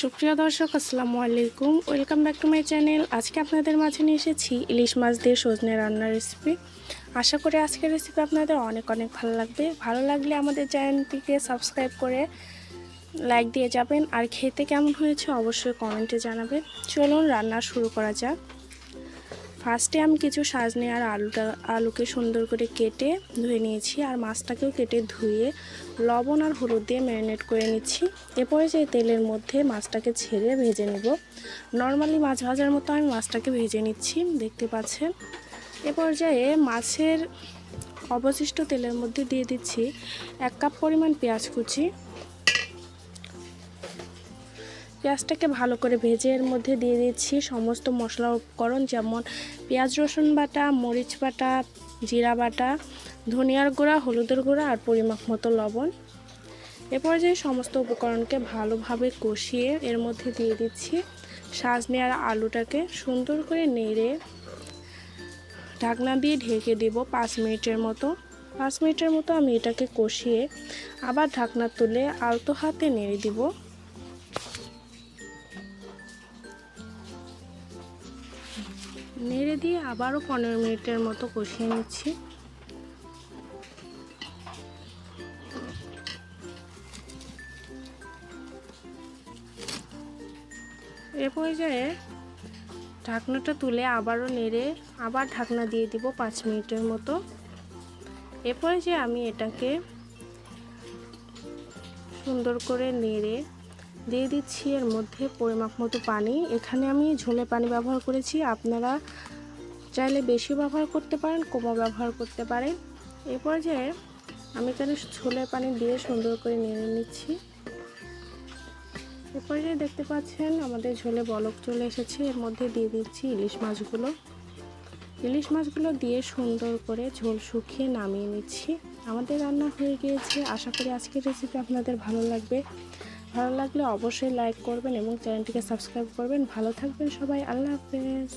সুপ্রিয় দর্শক, আসসালামু আলাইকুম। Welcome back to my channel আজকে আপনাদের মাঝে নিয়ে এসেছি ইলিশ মাছ দিয়ে সজনে রান্নার রেসিপি আশা করি আজকের রেসিপি আপনাদের অনেক অনেক ভালো লাগবে। ভালো লাগলে আমাদের চ্যানেলটিকে সাবস্ক্রাইব করে লাইক দিয়ে যাবেন। আর খেতে কেমন হয়েছে অবশ্যই কমেন্টে জানাবেন। চলুন রান্না শুরু করা যাক। ফার্স্টে আমি কিছু সাজনে আর আলুটা, আলুকে সুন্দর করে কেটে ধুয়ে নিয়েছি আর মাছটাকেও কেটে ধুয়ে লবণ আর হলুদ দিয়ে ম্যারিনেট করে নিচ্ছি। এরপরে যে তেলের মধ্যে মাছটাকে ছেড়ে ভেজে নেব। নর্মালি মাছ ভাজার মতো আমি মাছটাকে ভেজে নিচ্ছি, দেখতে পাচ্ছেন। এ পর্যায়ে মাছের অবশিষ্ট তেলের মধ্যে দিয়ে দিচ্ছি এক কাপ পরিমাণ পেঁয়াজ কুচি পেঁয়াজটাকে ভালো করে ভেজে এর মধ্যে দিয়ে দিচ্ছি সমস্ত মশলা উপকরণ, যেমন পেঁয়াজ, রসুন বাটা, মরিচ বাটা, জিরা বাটা, ধনিয়ার গুঁড়া, হলুদের গুঁড়া আর পরিমাপ মতো লবণ। এরপর যে সমস্ত উপকরণকে ভালোভাবে কষিয়ে এর মধ্যে দিয়ে দিচ্ছি সাজনে আর আলুটাকে সুন্দর করে নেড়ে ঢাকনা দিয়ে ঢেকে দেব পাঁচ মিনিটের মতো। পাঁচ মিনিটের মতো আমি এটাকে কষিয়ে আবার ঢাকনা তুলে আলতো হাতে নেড়ে দিব। নেড়ে দিয়ে আবারও পনেরো মিনিটের মতো কষিয়ে নিচ্ছি। এ পর্যায়ে ঢাকনাটা তুলে আবারও নেড়ে আবার ঢাকনা দিয়ে দিব পাঁচ মিনিটের মতো। এরপরে যে আমি এটাকে সুন্দর করে নেড়ে দিয়ে দিচ্ছি এর মধ্যে পরিমাপ মতো পানি। এখানে আমি ঝোলে পানি ব্যবহার করেছি। আপনারা চাইলে বেশি ব্যবহার করতে পারেন, কমও ব্যবহার করতে পারেন। এ পর্যায়ে আমি এখানে ঝোলে পানি দিয়ে সুন্দর করে নেড়ে নিচ্ছি। এ পর্যায়ে দেখতে পাচ্ছেন আমাদের ঝোলে বলক চলে এসেছে। এর মধ্যে দিয়ে দিচ্ছি ইলিশ মাছগুলো। ইলিশ মাছগুলো দিয়ে সুন্দর করে ঝোল শুকিয়ে নামিয়ে নিচ্ছি। আমাদের রান্না হয়ে গিয়েছে। আশা করি আজকের রেসিপি আপনাদের ভালো লাগবে। ভালো লাগলে অবশ্যই লাইক করবেন এবং চ্যানেলটিকে সাবস্ক্রাইব করবেন। ভালো থাকবেন সবাই আল্লাহ হাফেজ।